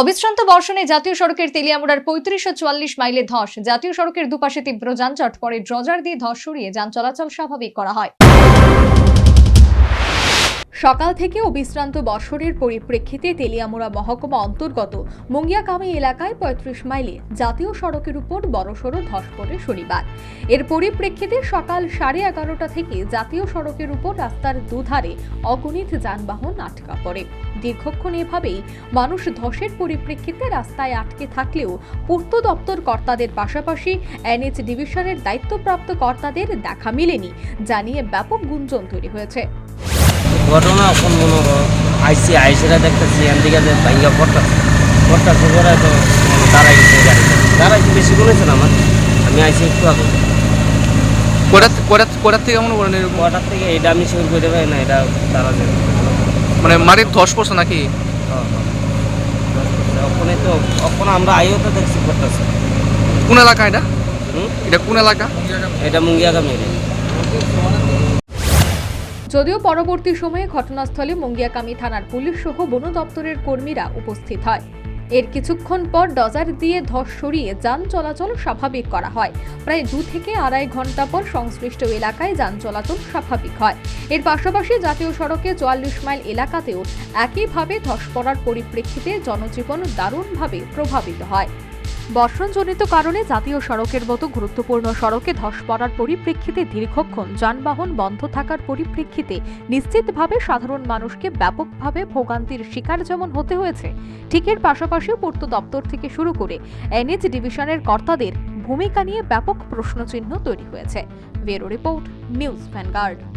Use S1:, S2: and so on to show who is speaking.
S1: অবিশ্রান্ত বর্ষণে জাতীয় সড়কের তেলিয়ামুড়ার পঁয়ত্রিশশো চুয়াল্লিশ মাইলে ধস। জাতীয় সড়কের দুপাশে তীব্র যানজট, পরে ড্রজার দিয়ে ধস সরিয়ে যান চলাচল স্বাভাবিক করা হয়। সকাল থেকে অবিশ্রান্ত বর্ষণের পরিপ্রেক্ষিতে তেলিয়ামুড়া মহকুমা অন্তর্গত মুঙ্গিয়াকামি এলাকায় পঁয়ত্রিশ মাইলে জাতীয় সড়কের উপর বড়সড় ধস পড়ে শনিবার। এর পরিপ্রেক্ষিতে সকাল সাড়ে এগারোটা থেকে জাতীয় সড়কের উপর রাস্তার দুধারে অগণিত যানবাহন আটকা পড়ে। দীর্ঘক্ষণ এভাবেই মানুষ ধসের পরিপ্রেক্ষিতে রাস্তায় আটকে থাকলেও পূর্ত দপ্তর কর্তাদের পাশাপাশি এনএচ ডিভিশনের দায়িত্বপ্রাপ্ত কর্তাদের দেখা মেলেনি, জানিয়ে ব্যাপক গুঞ্জন তৈরি হয়েছে।
S2: ঘটনা কোন মনে আইসি আইসিরা দেখতেছি এখান থেকে যে ভাইয়া পড়তেছে পড়তেছে পরে তো দাঁড়াই গেছে গাড়িটা দাঁড়াই বেশি বলেছে না আমার আমি আইসি একটু আগে।
S3: কোটা কোটা কোটার থেকে মনে করেন এরকম?
S2: কটার থেকে এটা আমি শুরু করে দেবে না এটা তারা
S3: মানে মাটির ধস পড়ছে নাকি?
S2: হ্যাঁ, হ্যাঁ। ওখানে তো ওখানে আমরা আইও তো দেখছি পড়তেছে
S3: কোন এলাকা এটা? এটা কোন এলাকা?
S2: এটা মুঙ্গিয়াগামী
S1: যদিও পরবর্তী সময়ে ঘটনাস্থলে মুঙ্গিয়াকামি থানার পুলিশ সহ বন দপ্তরের কর্মীরা উপস্থিত হয়। এর কিছুক্ষণ পর ডজার দিয়ে ধস সরিয়ে যান চলাচল স্বাভাবিক করা হয়। প্রায় দু থেকে আড়াই ঘণ্টা পর সংশ্লিষ্ট এলাকায় যান চলাচল স্বাভাবিক হয়। এর পাশাপাশি জাতীয় সড়কে চুয়াল্লিশ মাইল এলাকাতেও একইভাবে ধস পড়ার পরিপ্রেক্ষিতে জনজীবন দারুণভাবে প্রভাবিত হয়। বর্ষণজনিত কারণে জাতীয় সড়কের মতো গুরুত্বপূর্ণ সড়কে ধস পড়ার পরিপ্রেক্ষিতে দীর্ঘক্ষণ যানবাহন বন্ধ থাকার পরিপ্রেক্ষিতে নিশ্চিতভাবে সাধারণ মানুষকে ব্যাপকভাবে ভোগান্তির শিকার যেমন হতে হয়েছে, ঠিক এর পাশাপাশি পূর্ত দপ্তর থেকে শুরু করে এনএচ ডিভিশনের কর্তাদের ভূমিকা নিয়ে ব্যাপক প্রশ্নচিহ্ন তৈরি হয়েছে। Report, news Vanguard.